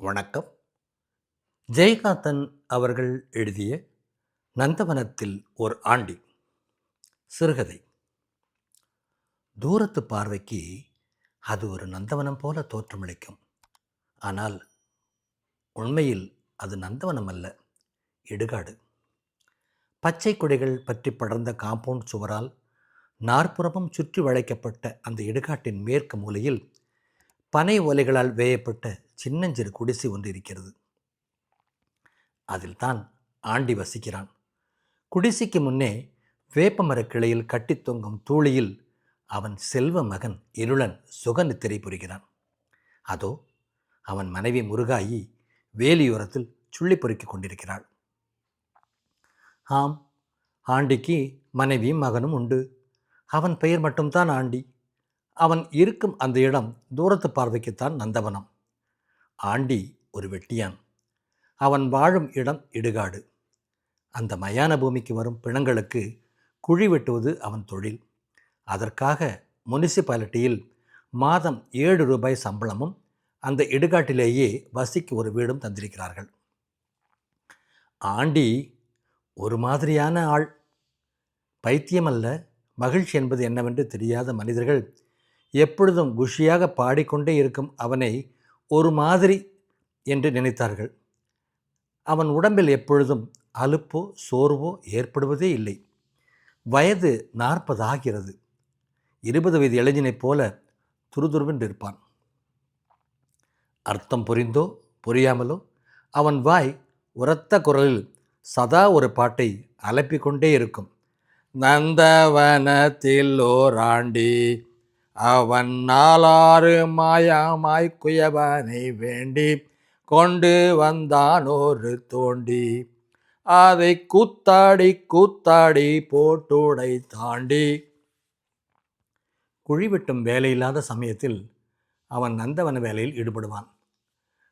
வணக்கம். ஜெயகாந்தன் அவர்கள் எழுதிய நந்தவனத்தில் ஒரு ஆண்டி சிறுகதை. தூரத்து பார்வைக்கு அது ஒரு நந்தவனம் போல தோற்றமளிக்கும். ஆனால் உண்மையில் அது நந்தவனம் அல்ல இடுகாடு பச்சை கொடிகள் பற்றி படர்ந்த காம்பவுண்ட் சுவரால் நாற்புறமும் சுற்றி வளைக்கப்பட்ட அந்த இடுகாட்டின் மேற்கு மூலையில் பனை ஓலைகளால் வேயப்பட்ட சின்னஞ்சிறு குடிசை ஒன்று இருக்கிறது. அதில் தான் ஆண்டி வசிக்கிறான். குடிசைக்கு முன்னே வேப்பமரக் கிளையில் கட்டித் தொங்கும் தூளியில் அவன் செல்வ மகன் இருளன் சுகநித்திரை புரிகிறான். அதோ அவன் மனைவி முருகாயி வேலியோரத்தில் சுள்ளி பொறுக்கிக் கொண்டிருக்கிறாள். ஆம் ஆண்டிக்கு மனைவியும் மகனும் உண்டு. அவன் பெயர் மட்டும்தான் ஆண்டி. அவன் இருக்கும் அந்த இடம் தூரத்து பார்வைக்குத்தான் நந்தவனம். ஆண்டி ஒரு வெட்டியான். அவன் வாழும் இடம் இடுகாடு. அந்த மயான பூமிக்கு வரும் பிணங்களுக்கு குழி வெட்டுவது அவன் தொழில். அதற்காக முனிசிபாலிட்டியில் மாதம் ஏழு ரூபாய் சம்பளமும் அந்த இடுகாட்டிலேயே வசிக்கு ஒரு வீடும் தந்திருக்கிறார்கள். ஆண்டி ஒரு மாதிரியான ஆள். பைத்தியமல்ல. மகிழ்ச்சி என்பது என்னவென்று தெரியாத மனிதர்கள் எப்பொழுதும் குஷியாக பாடிக்கொண்டே இருக்கும் அவனை ஒரு மாதிரி என்று நினைத்தார்கள். அவன் உடம்பில் எப்பொழுதும் அலுப்போ சோர்வோ ஏற்படுவதே இல்லை. வயது நாற்பது ஆகிறது. இருபது வயது இளைஞனைப் போல துருதுருவென்று இருப்பான். அர்த்தம் புரிந்தோ புரியாமலோ அவன் வாய் உரத்த குரலில் சதா ஒரு பாட்டை அலப்பிக்கொண்டே இருக்கும். நந்தவனத்தில் ஓராண்டி அவன் நாலாறு மாயாமாய்க்குயவனை வேண்டி கொண்டு வந்தான் ஒரு தோண்டி. அதை கூத்தாடி கூத்தாடி போட்டுடை தாண்டி. குழி வெட்டும் வேலையில்லாத சமயத்தில் அவன் நந்தவன வேலையில் ஈடுபடுவான்.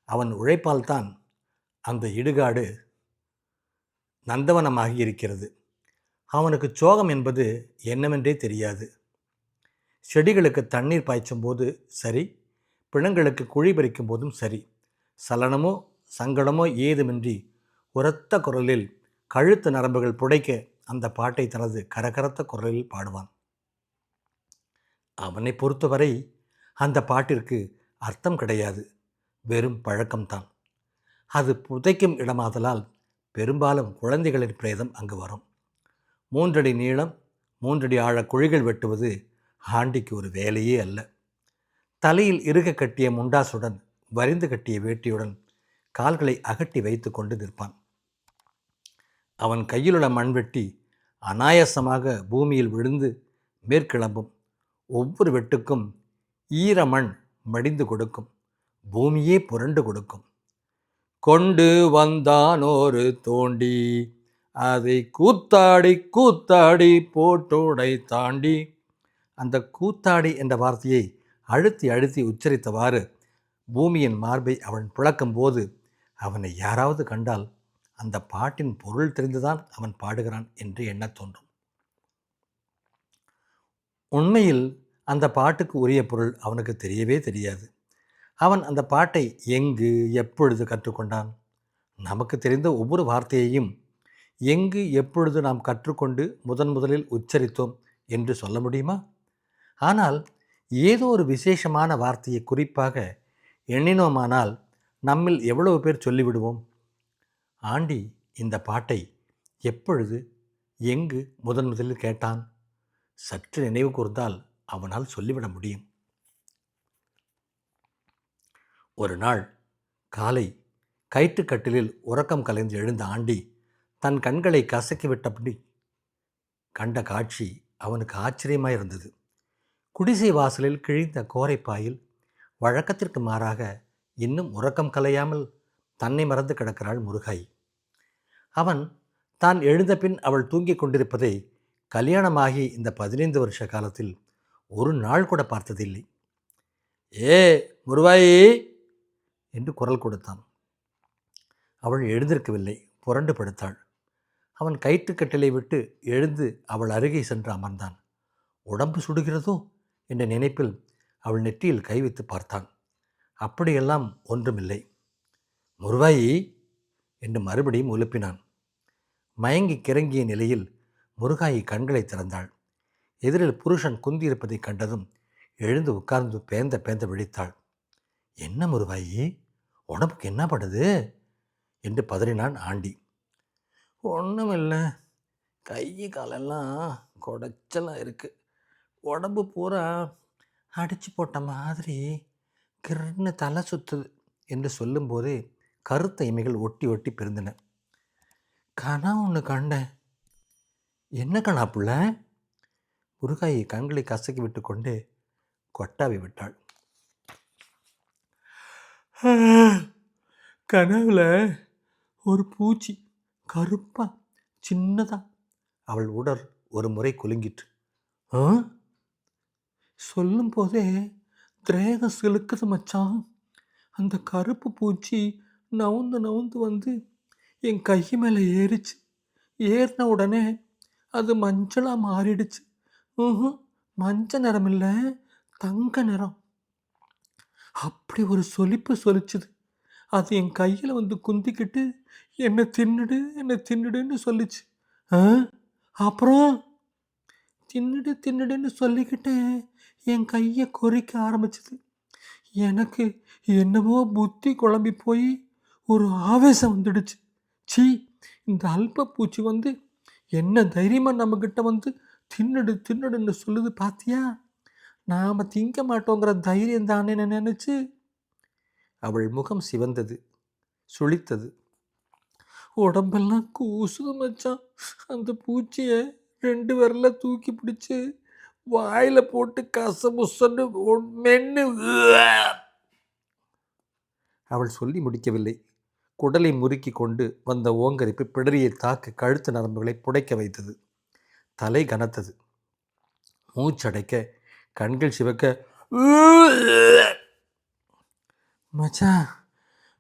அவன் உழைப்பால்தான் அந்த இடுகாடு நந்தவனமாகி இருக்கிறது அவனுக்கு சோகம் என்பது என்னவென்றே தெரியாது. செடிகளுக்கு தண்ணீர் பாய்ச்சும் போது சரி பிணங்களுக்கு குழி பறிக்கும் போதும் சரி. சலனமோ சங்கடமோ ஏதுமின்றி உரத்த குரலில் கழுத்து நரம்புகள் புடைக்க அந்த பாட்டை தனது கரகரத்த குரலில் பாடுவான். அவனை பொறுத்தவரை அந்த பாட்டிற்கு அர்த்தம் கிடையாது. வெறும் பழக்கம்தான். அது புதைக்கும் இடமாதலால் பெரும்பாலும் குழந்தைகளின் பிரேதம் அங்கு வரும். மூன்றடி நீளம் மூன்றடி ஆழ குழிகள் வெட்டுவது ஆண்டிக்கு ஒரு வேலையே அல்ல. தலையில் இறுக கட்டிய முண்டாசுடன் வரிந்து கட்டிய வேட்டியுடன் கால்களை அகட்டி வைத்து கொண்டு நிற்பான். அவன் கையிலுள்ள மண்வெட்டி அனாயாசமாக பூமியில் விழுந்து மேற்கிளம்பும். ஒவ்வொரு வெட்டுக்கும் ஈர மண் மடிந்து கொடுக்கும். பூமியே புரண்டு கொடுக்கும். கொண்டு வந்தான் ஒரு தோண்டி. அதை கூத்தாடி கூத்தாடி போட்டோடை தாண்டி அந்த கூத்தாடி என்ற வார்த்தையை அழுத்தி அழுத்தி உச்சரித்தவாறு பூமியின் மார்பை அவன் புழக்கும் போது அவனை யாராவது கண்டால் அந்த பாட்டின் பொருள் தெரிந்துதான் அவன் பாடுகிறான் என்று எண்ணத் தோன்றும். உண்மையில் அந்த பாட்டுக்கு உரிய பொருள் அவனுக்கு தெரியவே தெரியாது. அவன் அந்த பாட்டை எங்கு எப்பொழுது கற்றுக்கொண்டான்? நமக்கு தெரிந்த ஒவ்வொரு வார்த்தையையும் எங்கு எப்பொழுது நாம் கற்றுக்கொண்டு முதன் முதலில் உச்சரித்தோம் என்று சொல்ல முடியுமா? ஆனால் ஏதோ ஒரு விசேஷமான வார்த்தையை குறிப்பாக எண்ணினோமானால் நம்மில் எவ்வளவு பேர் சொல்லிவிடுவோம்? ஆண்டி இந்த பாட்டை எப்பொழுது எங்கு முதன் முதலில் கேட்டான்? சற்று நினைவு கூர்ந்தால் அவனால் சொல்லிவிட முடியும். ஒரு நாள் காலை கயிற்றுக்கட்டிலில் உறக்கம் கலைந்து எழுந்த ஆண்டி தன் கண்களை கசக்கிவிட்டபடி கண்ட காட்சி அவனுக்கு ஆச்சரியமாக இருந்தது குடிசை வாசலில் கிழிந்த கோரைப்பாயில் வழக்கத்திற்கு மாறாக இன்னும் உறக்கம் கலையாமல் தன்னை மறந்து கிடக்கிறாள் முருகாய் அவன் தான் எழுந்த பின் அவள் தூங்கிக் கொண்டிருப்பதை கல்யாணமாகி இந்த பதினைந்து வருஷ காலத்தில் ஒரு நாள் கூட பார்த்ததில்லை. ஏ முருவாயி என்று குரல் கொடுத்தான். அவள் எழுந்திருக்கவில்லை புரண்டு படுத்தாள். அவன் கயிற்றுக்கட்டிலை விட்டு எழுந்து அவள் அருகே சென்று அமர்ந்தான். உடம்பு சுடுகிறதோ? என்ற நினைப்பில் அவள் நெற்றியில் கை வைத்து பார்த்தான் அப்படியெல்லாம் ஒன்றுமில்லை. முருகாயி! என்று மறுபடியும் உலுப்பினான் மயங்கி கிறங்கிய நிலையில் முருகாயி கண்களை திறந்தாள். எதிரில் புருஷன் குந்தியிருப்பதைக் கண்டதும் எழுந்து உட்கார்ந்து பேந்த பேந்த விழித்தாள். என்ன முருவாயி உடம்புக்கு என்ன படுது? என்று பதறினான் ஆண்டி. ஒன்றும் இல்லை கை காலெல்லாம் குடைச்சலாக இருக்குது உடம்பு பூரா அடித்து போட்ட மாதிரி கிருன்னு தலை சுத்துது என்று சொல்லும்போதே கருத்த இமைகள் ஒட்டி ஒட்டி பிரிந்தன. கனா ஒன்று கண்டேன் என்ன கணா புள்ள? முருகாயை கண்களை கசக்கி விட்டு கொண்டு கொட்டாவி விட்டாள். கனவுல ஒரு பூச்சி கருப்பா சின்னதா. அவள் உடல் ஒரு முறை குலுங்கிற்று. ஆ சொல்லும் போதே திரேகம் சிலுக்குது மச்சான் அந்த கருப்பு பூச்சி நவுந்து நவுந்து வந்து என் கை மேலே ஏறிச்சு. ஏறின உடனே அது மஞ்சளாக மாறிடுச்சு. ம்ஹும், மஞ்சள் நிறம் இல்லை தங்க நிறம். அப்படி ஒரு சொலிப்பு சொலிச்சுது. அது என் கையில் வந்து குந்திக்கிட்டு என்னை தின்னுடு என்னை தின்னுடுன்னு சொல்லிச்சு. ஆ? அப்புறம்? தின்னுடு தின்னுடுன்னு சொல்லிக்கிட்டேன். என் கையை கொறிக்க ஆரம்பிச்சது. எனக்கு என்னமோ புத்தி குழம்பி போய் ஒரு ஆவேசம் வந்துடுச்சு. சீ இந்த அல்ப பூச்சி வந்து என்ன தைரியமாக நம்மக்கிட்ட வந்து தின்னுடு தின்னுடுன்னு சொல்லுது பாத்தியா? நாம் திங்க மாட்டோங்கிற தைரியம் தானே நினச்சி? அவள் முகம் சிவந்தது சுளித்தது. உடம்பெல்லாம் கூசுது மச்சான். அந்த பூச்சியை ரெண்டு விரல தூக்கி பிடிச்சி வாயில் போட்டு கசமுசன்னு மென்னு அவள் சொல்லி முடிக்கவில்லை. குடலை முறுக்கி கொண்டு வந்த ஓங்கரிப்பு பிடரியை தாக்க கழுத்து நரம்புகளை புடைக்க வைத்தது. தலை கனத்தது. மூச்சடைக்க கண்கள் சிவக்க மச்சான்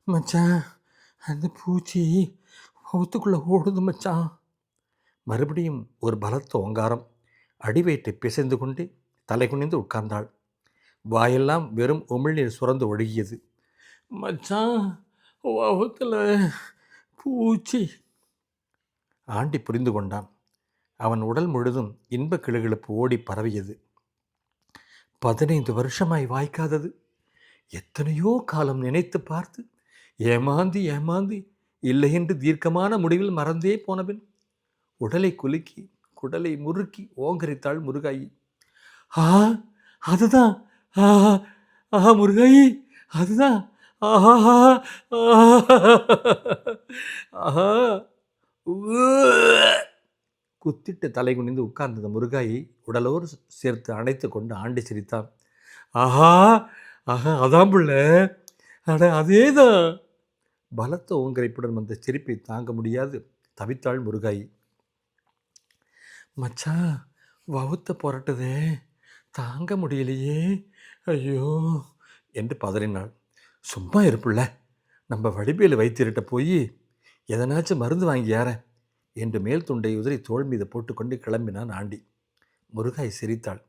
மச்சான் அந்த பூச்சி ஒத்துக்குள்ளே ஓடுது மச்சான் மறுபடியும் ஒரு பலத்த ஓங்காரம். அடிவயிற்றை பிசைந்து கொண்டு தலை குனிந்து உட்கார்ந்தாள். வாயெல்லாம் வெறும் உமிழ்நீர் சுரந்து ஒழுகியது. மச்சான் வகுத்தில் பூச்சி. ஆண்டி புரிந்து கொண்டான். அவன் உடல் முழுதும் இன்பக் கிளுகிழப்பு ஓடி பரவியது. பதினைந்து வருஷமாய் வாய்க்காதது. எத்தனையோ காலம் நினைத்து பார்த்து ஏமாந்தி ஏமாந்தி இல்லை என்று தீர்க்கமான முடிவில் மறந்தே போனபின் உடலை குலுக்கி குடலை முறுக்கி ஓங்கரித்தாள் முருகாயி. ஆ அதுதான். ஆ ஆஹா முருகாயி. அதுதான். ஆஹா ஆஹா குத்திட்டு தலை குனிந்து உட்கார்ந்தது முருகாயை. உடலோடு சேர்த்து அணைத்து கொண்டு ஆண்டி சிரித்தான் ஆஹா ஆஹா அதான் புள்ள. அட அதேதான். பலத்த ஓங்கரைப்புடன் வந்த சிரிப்பை தாங்க முடியாது தவித்தாள் முருகாயி. மச்சான் வவுத்த புரட்டுதே. தாங்க முடியலையே. ஐயோ. என்று பதறினாள். சும்மா இருப்புள்ள. நம்ம வடிவேல் வைத்திருட்ட போய் எதனாச்சும் மருந்து வாங்கி என்று மேல் துண்டை உதிரி தோல் மீது போட்டுக்கொண்டு கிளம்பினான் ஆண்டி. முருகாய் சிரித்தாள்.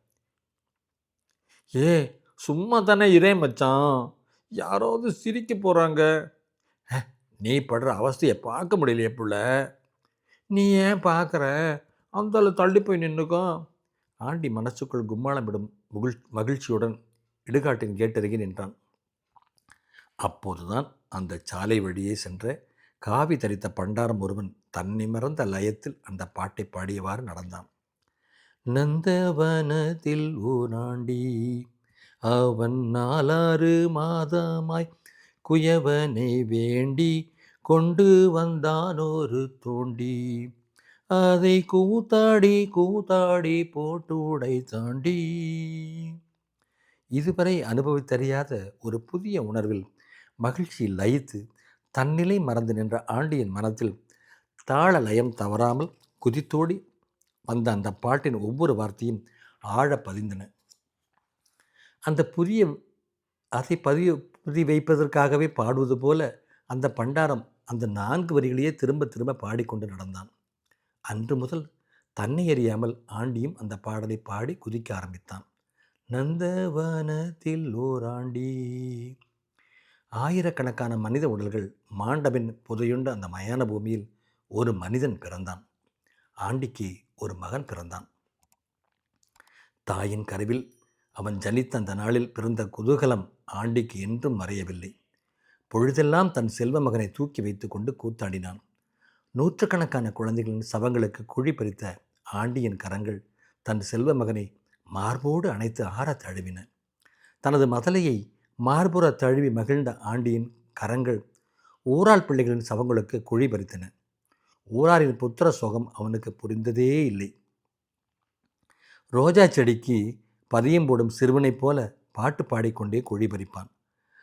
ஏ சும்மா தானே இரே மச்சான். யாராவது சிரிக்க போகிறாங்க நீ படுற அவஸ்தையை பார்க்க முடியலையே புள்ள. நீ ஏன் பார்க்குற? அந்த தள்ளி போய் நின்றுக்கும் ஆண்டி மனசுக்குள் கும்மாளமிடும் முகிழ் மகிழ்ச்சியுடன் இடுகாட்டின் கேட்டருகே நின்றான். அப்போதுதான் அந்த சாலை வழியே சென்ற காவி தரித்த பண்டாரம் ஒருவன் தன்னிமறந்த லயத்தில் அந்த பாட்டை பாடியவாறு நடந்தான். நந்தவனத்தில் ஊராண்டி அவன் நாலாறு மாதமாய் குயவனை வேண்டி கொண்டு வந்தான் ஒரு தோண்டி. அதை கூத்தாடி கூத்தாடி போட்டு உடை தாண்டி. இதுவரை அனுபவித்தறியாத ஒரு புதிய உணர்வில் மகிழ்ச்சியில் லயித்து தன்னிலை மறந்து நின்ற ஆண்டியின் மனத்தில் தாள லயம் தவறாமல் குதித்தோடி வந்த அந்த பாட்டின் ஒவ்வொரு வார்த்தையும் ஆழ பதிந்தன. அந்த புதிய அதை பதிய புதி வைப்பதற்காகவே பாடுவது போல அந்த பண்டாரம் அந்த நான்கு வரிகளையே திரும்ப திரும்ப பாடிக்கொண்டு நடந்தான். அன்று முதல் தன்னை அறியாமல் ஆண்டியும் அந்த பாடலை பாடி குதிக்க ஆரம்பித்தான். நந்தவனத்தில் ஓராண்டி ஆயிரக்கணக்கான மனித உடல்கள் மாண்டபின் புதையுண்ட அந்த மயான பூமியில் ஒரு மனிதன் பிறந்தான். ஆண்டிக்கு ஒரு மகன் பிறந்தான். தாயின் கருவில் அவன் ஜனித்த அந்த நாளில் பிறந்த குதூகலம் ஆண்டிக்கு என்றும் மறையவில்லை. பொழுதெல்லாம் தன் செல்வ மகனை தூக்கி வைத்துக்கொண்டு கூத்தாடினான். நூற்றுக்கணக்கான குழந்தைகளின் சவங்களுக்கு குழி பறித்த ஆண்டியின் கரங்கள் தன் செல்வ மகனை மார்போடு அணைத்து ஆற தழுவின. தனது மதலையை மார்புற தழுவி மகிழ்ந்த ஆண்டியின் கரங்கள் ஊரால் பிள்ளைகளின் சவங்களுக்கு குழி பறித்தன. ஊராரின் புத்திர சோகம் அவனுக்கு புரிந்ததே இல்லை. ரோஜா செடிக்கு பதியம் போடும் சிறுவனைப் போல பாட்டு பாடிக்கொண்டே குழி பறிப்பான்.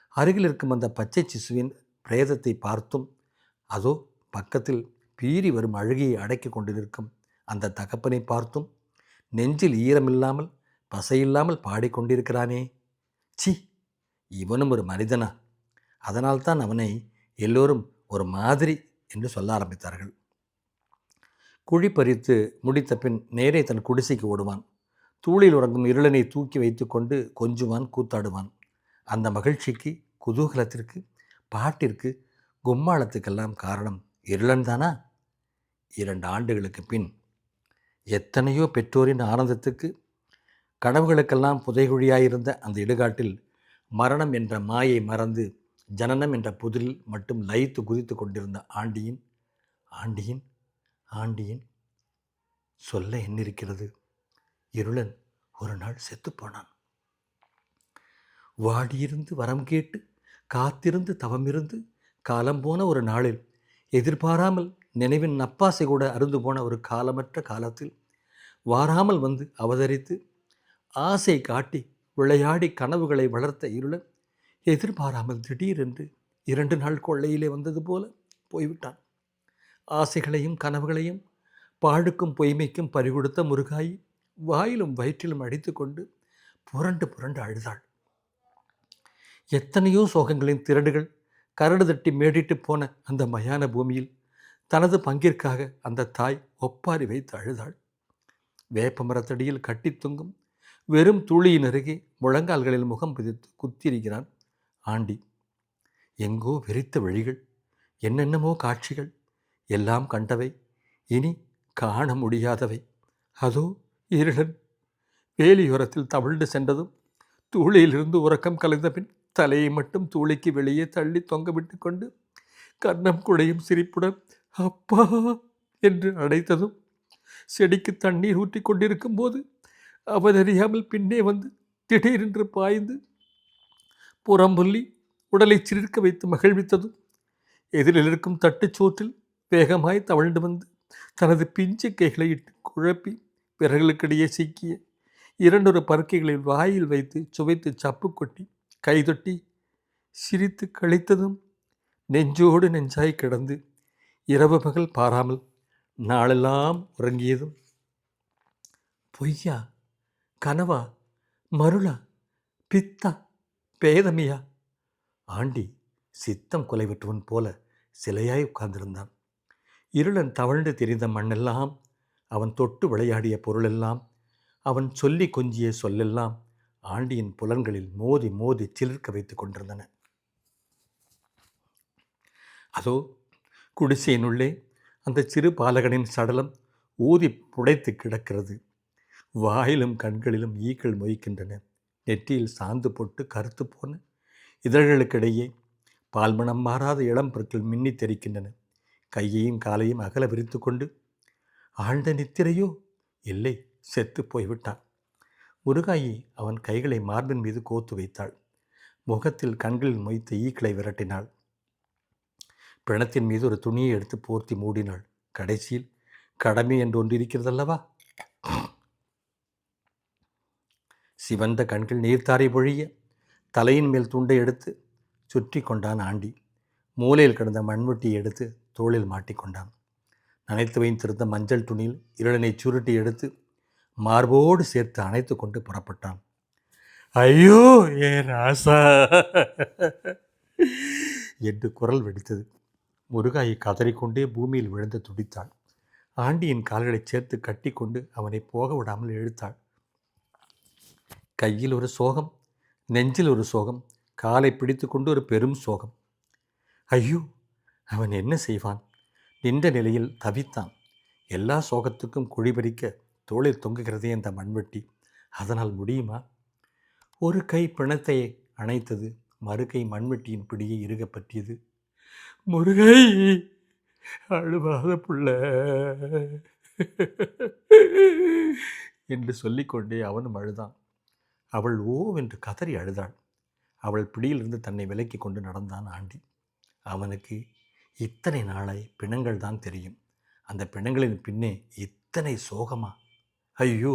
அருகில் இருக்கும் அந்த பச்சை சிசுவின் பிரேதத்தை பார்த்தும் அதோ பக்கத்தில் பீறி வரும் அழுகையை அடக்கி கொண்டிருக்கும் அந்த தகப்பனை பார்த்தும் நெஞ்சில் ஈரமில்லாமல் பசையில்லாமல் பாடிக்கொண்டிருக்கிறானே சி இவனும் ஒரு மனிதனா? அதனால்தான் அவனை எல்லோரும் ஒரு மாதிரி என்று சொல்ல ஆரம்பித்தார்கள். குழி பறித்து முடித்த பின் நேரே தன் குடிசைக்கு ஓடுவான். தூளில் உறங்கும் இருளனை தூக்கி வைத்துக்கொண்டு கொஞ்சுவான் கூத்தாடுவான். அந்த மகிழ்ச்சிக்கு குதூகலத்திற்கு பாட்டிற்கு கும்மாளத்துக்கெல்லாம் காரணம் இருளன் தானா இரண்டு ஆண்டுகளுக்கு பின் எத்தனையோ பெற்றோரின் ஆனந்தத்துக்கு கனவுகளுக்கெல்லாம் புதைகுழியாயிருந்த அந்த இடுகாட்டில் மரணம் என்ற மாயை மறந்து ஜனனம் என்ற புதிரில் மட்டும் லயித்து குதித்து கொண்டிருந்த ஆண்டியின் ஆண்டியின் ஆண்டியின் சொல்ல எண்ணிருக்கிறது. இருளன் ஒரு நாள் செத்துப்போனான் வாடியிருந்து வரம் கேட்டு காத்திருந்து தவமிருந்து காலம் போன ஒரு நாளில் எதிர்பாராமல் நினைவின் நப்பாசை கூட அருந்து போன ஒரு காலமற்ற காலத்தில் வாராமல் வந்து அவதரித்து ஆசை காட்டி விளையாடி கனவுகளை வளர்த்த இருளன் எதிர்பாராமல் திடீரென்று இரண்டு நாள் கொள்ளையிலே வந்தது போல போய்விட்டான். ஆசைகளையும் கனவுகளையும் பாழுக்கும் பொய்மைக்கும் பறிகொடுத்த முருகாயி வாயிலும் வயிற்றிலும் அடித்துக்கொண்டு புரண்டு புரண்டு அழுதாள். எத்தனையோ சோகங்களின் திரடுகள் கரடு தட்டி மேடிட்டு போன அந்த மயான பூமியில் தனது பங்கிற்காக அந்த தாய் ஒப்பாரி வைத்து அழுதாள். வேப்ப மரத்தடியில் கட்டி தொங்கும் வெறும் துளியின் அருகே முழங்கால்களில் முகம் பிதித்து குத்திருக்கிறான் ஆண்டி. எங்கோ வெறித்த வழிகள் என்னென்னமோ காட்சிகள் எல்லாம் கண்டவை இனி காண முடியாதவை. அதோ இருளன். வேலியோரத்தில் தவிழ்ந்து சென்றதும் தூளியிலிருந்து உறக்கம் கலைந்த பின் தலையை மட்டும் தூளிக்கு வெளியே தள்ளி தொங்க விட்டு கொண்டு கர்ணம் குடையும் சிரிப்புடன் அப்பா என்று அடைத்ததும் செடிக்கு தண்ணீர் ஊற்றி கொண்டிருக்கும் போது அவதறியாமல் பின்னே வந்து திடீரென்று பாய்ந்து புறம்புள்ளி உடலை சிரிக்க வைத்து மகிழ்வித்ததும் எதிரில் இருக்கும் தட்டுச்சோற்றில் வேகமாய் தவழ்ந்து வந்து தனது பிஞ்சு கைகளை இட்டு குழப்பி விரல்களுக்கிடையே சிக்கிய இரண்டொரு பருக்கைகளில் வாயில் வைத்து சுவைத்து சப்பு கொட்டி கைதொட்டி சிரித்து கழித்ததும் நெஞ்சோடு நெஞ்சாய் கிடந்து இரவு பகல் பாராமல் நாளெல்லாம் உறங்கியதும் பொய்யா கனவா மருளா பித்தா பேதமியா? ஆண்டி சித்தம் கொலைவிட்டவன் போல சிலையாய் உட்கார்ந்திருந்தான். இருளன் தவழ்ந்து தெரிந்த மண்ணெல்லாம் அவன் தொட்டு விளையாடிய பொருளெல்லாம் அவன் சொல்லி கொஞ்சிய சொல்லெல்லாம் ஆண்டியின் புலன்களில் மோதி மோதி சிலிர்க்க வைத்து கொண்டிருந்தன. அதோ குடிசையினுள்ளே அந்த சிறு பாலகனின் சடலம் ஊதி புடைத்து கிடக்கிறது. வாயிலும் கண்களிலும் ஈக்கள் மொய்க்கின்றன. நெற்றியில் சாந்து போட்டு கருத்து போன இதழ்களுக்கிடையே பால்மணம் மாறாத இளம் பொருட்கள் மின்னி தெரிக்கின்றன. கையையும் காலையும் அகல விரித்து கொண்டு ஆழ்ந்த நித்திரையோ? இல்லை செத்து போய்விட்டான் முருகாயி அவன் கைகளை மார்பின் மீது கோத்து வைத்தாள். முகத்தில் கண்களில் மொய்த்த ஈக்களை விரட்டினாள். பிணத்தின் மீது ஒரு துணியை எடுத்து போர்த்தி மூடினாள். கடைசியில் கடமை என்று ஒன்று இருக்கிறதல்லவா? சிவந்த கண்கள் நீர்த்தாரை பொழிய தலையின் மேல் துண்டை எடுத்து சுற்றி கொண்டான் ஆண்டி. மூலையில் கிடந்த மண்வெட்டியை எடுத்து தோளில் மாட்டிக்கொண்டான் நனைத்து வைத்திருந்த மஞ்சள் துணியில் இருளனை சுருட்டி எடுத்து மார்போடு சேர்த்து அணைத்து கொண்டு புறப்பட்டான். ஐயோ ஏ ராசா என்று குரல் வெடித்தது. முருகாயை கதறிக்கொண்டே பூமியில் விழுந்து துடித்தாள். ஆண்டியின் கால்களை சேர்த்து கட்டிக்கொண்டு அவனை போக விடாமல் இழுத்தாள். கையில் ஒரு சோகம் நெஞ்சில் ஒரு சோகம் காலை பிடித்து கொண்டு ஒரு பெரும் சோகம். ஐயோ அவன் என்ன செய்வான்? நின்ற நிலையில் தவித்தான். எல்லா சோகத்துக்கும் குழிபறிக்க தோளில் தொங்குகிறதே அந்த மண்வெட்டி. அதனால் முடியுமா? ஒரு கை பிணத்தை அணைத்தது மறு கை மண்வெட்டியின் பிடியை இறுக பற்றியது. முருகை அழுவாத புள்ள. என்று சொல்லிக்கொண்டே அவனும் அழுதான். அவள் ஓவென்று கதறி அழுதாள். அவள் பிடியிலிருந்து தன்னை விலக்கி கொண்டு நடந்தான் ஆண்டி. அவனுக்கு இத்தனை நாளாய் பிணங்கள் தான் தெரியும். அந்த பிணங்களின் பின்னே இத்தனை சோகமா? ஐயோ!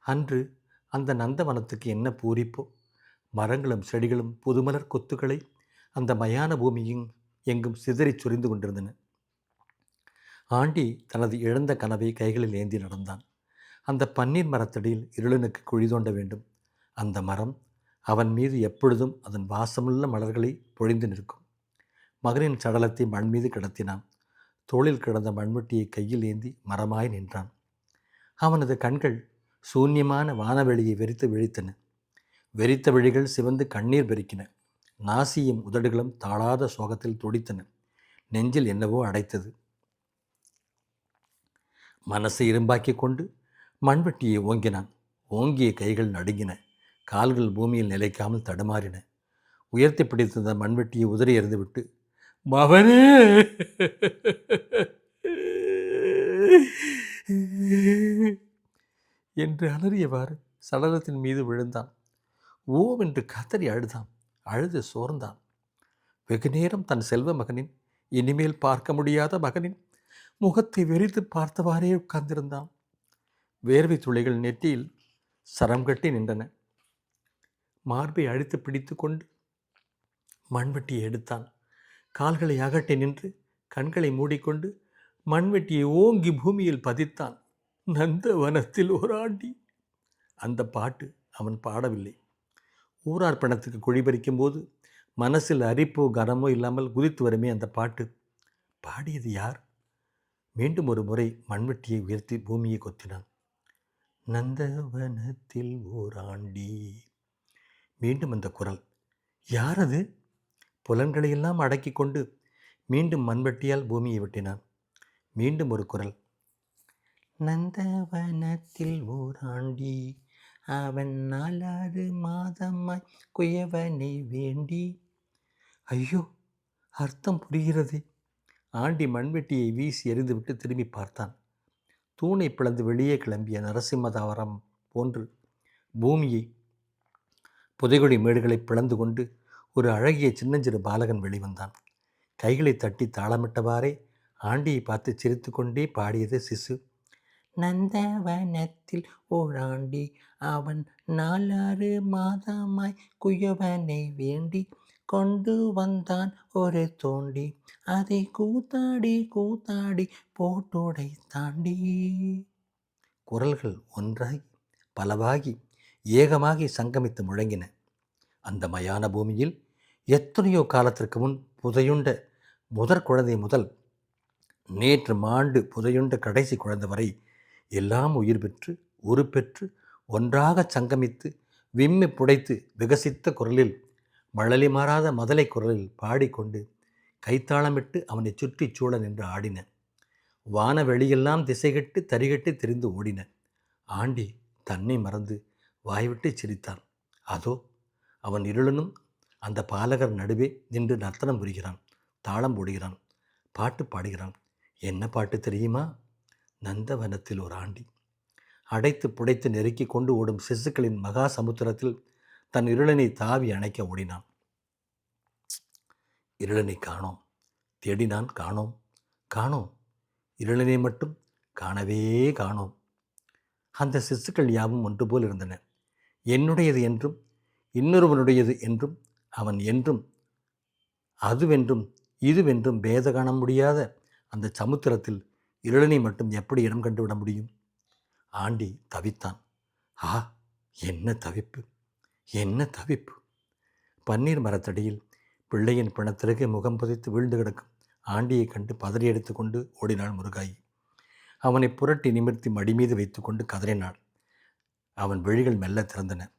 அன்று அந்த நந்தவனத்துக்கு என்ன பூரிப்போ? மரங்களும் செடிகளும் புதுமலர் கொத்துக்களை அந்த மயான பூமியும் எங்கும் சிதறிச் சுரிந்து கொண்டிருந்தன. ஆண்டி தனது இழந்த கனவை கைகளில் ஏந்தி நடந்தான். அந்த பன்னீர் மரத்தடியில் இருளனுக்கு குழி தோண்ட வேண்டும். அந்த மரம் அவன் மீது எப்பொழுதும் அதன் வாசமுள்ள மலர்களை பொழிந்து நிற்கும். மகனின் சடலத்தை மண் மீது கிடத்தினான். தோளில் கிடந்த மண்முட்டியை கையில் ஏந்தி மரமாய் நின்றான். அவனது கண்கள் சூன்யமான வானவெளியை வெறித்து விழித்தன. வெறித்த விழிகள் சிவந்து கண்ணீர் பெருக்கின. நாசியும் உதடுகளும் தாழாத சோகத்தில் துடித்தன. நெஞ்சில் என்னவோ அடைத்தது. மனசை இரும்பாக்கி கொண்டு மண்வெட்டியை ஓங்கினான். ஓங்கிய கைகள் நடுங்கின. கால்கள் பூமியில் நிலைக்காமல் தடுமாறின. உயர்த்தி பிடித்திருந்த மண்வெட்டியை உதறி எறிந்துவிட்டு மவனே! என்று அலறியவாறு சடலத்தின் மீது விழுந்தான். ஓவென்று கதறி அழுதான். அழுது சோர்ந்தான். வெகுநேரம் தன் செல்வ மகனின் இனிமேல் பார்க்க முடியாத மகனின் முகத்தை வெறித்து பார்த்தவாறே உட்கார்ந்திருந்தான். வேர்வை துளைகள் நெற்றியில் சரம் கட்டி நின்றன. மார்பை அழுத்து பிடித்து கொண்டு மண்வெட்டியை எடுத்தான். கால்களை அகட்டி நின்று கண்களை மூடிக்கொண்டு மண்வெட்டியை ஓங்கி பூமியில் பதித்தான். நந்தவனத்தில் ஓராண்டி. அந்த பாட்டு அவன் பாடவில்லை. ஊரார் பணத்துக்கு குழிபறிக்கும் போது மனசில் அரிப்போ கனமோ இல்லாமல் குதித்து வருமே அந்த பாட்டு. பாடியது யார்? மீண்டும் ஒரு முறை மண்வெட்டியை உயர்த்தி பூமியை கொத்தினான். நந்தவனத்தில் ஓராண்டி மீண்டும் அந்த குரல். யார் அது? புலன்களையெல்லாம் அடக்கி கொண்டு மீண்டும் மண்வெட்டியால் பூமியை வெட்டினான். மீண்டும் ஒரு குரல். நந்தவனத்தில் ஓராண்டி அவன் நாலாறு மாதமாய் குயவனை வேண்டி. ஐயோ அர்த்தம் புரிகிறதே. ஆண்டி மண்வெட்டியை வீசி எறிந்துவிட்டு திரும்பி பார்த்தான். தூணை பிளந்து வெளியே கிளம்பிய நரசிம்மதாவரம் போன்று பூமியை புதைகுடி மேடுகளை பிளந்து கொண்டு ஒரு அழகிய சின்னஞ்சிறு பாலகன் வெளிவந்தான். கைகளை தட்டி தாளமிட்டவாறே ஆண்டியை பார்த்து சிரித்து கொண்டே பாடியது சிசு. நந்தவனத்தில் ஓராண்டி அவன் நாலாறு மாதமாய் குயவனை வேண்டி கொண்டு வந்தான் ஒரு தோண்டி. அதை கூத்தாடி கூத்தாடி போட்டுடை தாண்டி. குரல்கள் ஒன்றாகி பலவாகி ஏகமாகி சங்கமித்து முழங்கின. அந்த மயான பூமியில் எத்தனையோ காலத்திற்கு முன் புதையுண்ட முதற் குழந்தை முதல் நேற்று மாண்டு புதையுண்ட கடைசி குழந்தை வரை எல்லாம் உயிர் பெற்று உரு பெற்று ஒன்றாக சங்கமித்து விம்மி புடைத்து விகசித்த குரலில் மழலி மாறாத மதலை குரலில் பாடிக்கொண்டு கைத்தாளமிட்டு அவனை சுற்றி சூழ நின்று ஆடின. வான வெளியெல்லாம் திசைகட்டு தரிகட்டு திரிந்து ஓடின. ஆண்டி தன்னை மறந்து வாய்விட்டு சிரித்தான். அதோ அவன் இருளனும் அந்த பாலகர் நடுவே நின்று நர்த்தனம் புரிகிறான் தாளம் போடுகிறான் பாட்டு பாடுகிறான். என்ன பாட்டு தெரியுமா? நந்தவனத்தில் ஒரு ஆண்டி. அடைத்து புடைத்து நெருக்கி கொண்டு ஓடும் சிசுக்களின் மகா சமுத்திரத்தில் தன் இருளனை தாவி அணைக்க ஓடினான். இருளனை காணோம். தேடினான் காணோம் காணோம். இருளனை மட்டும் காணவே காணோம். அந்த சிசுக்கள் யாவும் ஒன்று போல் இருந்தன. என்னுடையது என்றும் இன்னொருவனுடையது என்றும் அவன் என்றும் அதுவென்றும் இதுவென்றும் பேத காண முடியாத அந்த சமுத்திரத்தில் இருளனை மட்டும் எப்படி இடம் கண்டுவிட முடியும்? ஆண்டி தவித்தான். ஆ என்ன தவிப்பு? என்ன தவிப்பு? பன்னீர் மரத்தடியில் பிள்ளையின் பிணத்திற்கு முகம் புதைத்து வீழ்ந்து கிடக்கும் ஆண்டியை கண்டு பதறி எடுத்துக்கொண்டு ஓடினாள் முருகாயி. அவனை புரட்டி நிமிர்த்தி மடி மீது வைத்துக்கொண்டு கதறினாள். அவன் விழிகள் மெல்ல திறந்தன.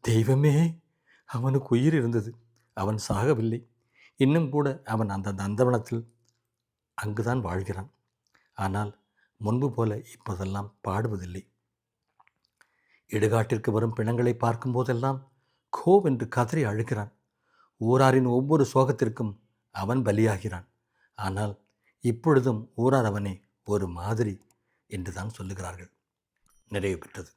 தெய்வமே அவனுக்கு உயிர் இருந்தது. அவன் சாகவில்லை. இன்னும் கூட அவன் அந்த நந்தவனத்தில் அங்குதான் வாழ்கிறான். ஆனால் முன்பு போல இப்போதெல்லாம் பாடுவதில்லை. இடுகாட்டிற்கு வரும் பிணங்களை பார்க்கும்போதெல்லாம் கோவென்று கதறி அழுகிறான். ஊராரின் ஒவ்வொரு சோகத்திற்கும் அவன் பலியாகிறான். ஆனால் இப்பொழுதும் ஊரார் அவனை ஒரு மாதிரி என்று தான் சொல்லுகிறார்கள். நிறைவு பெற்றது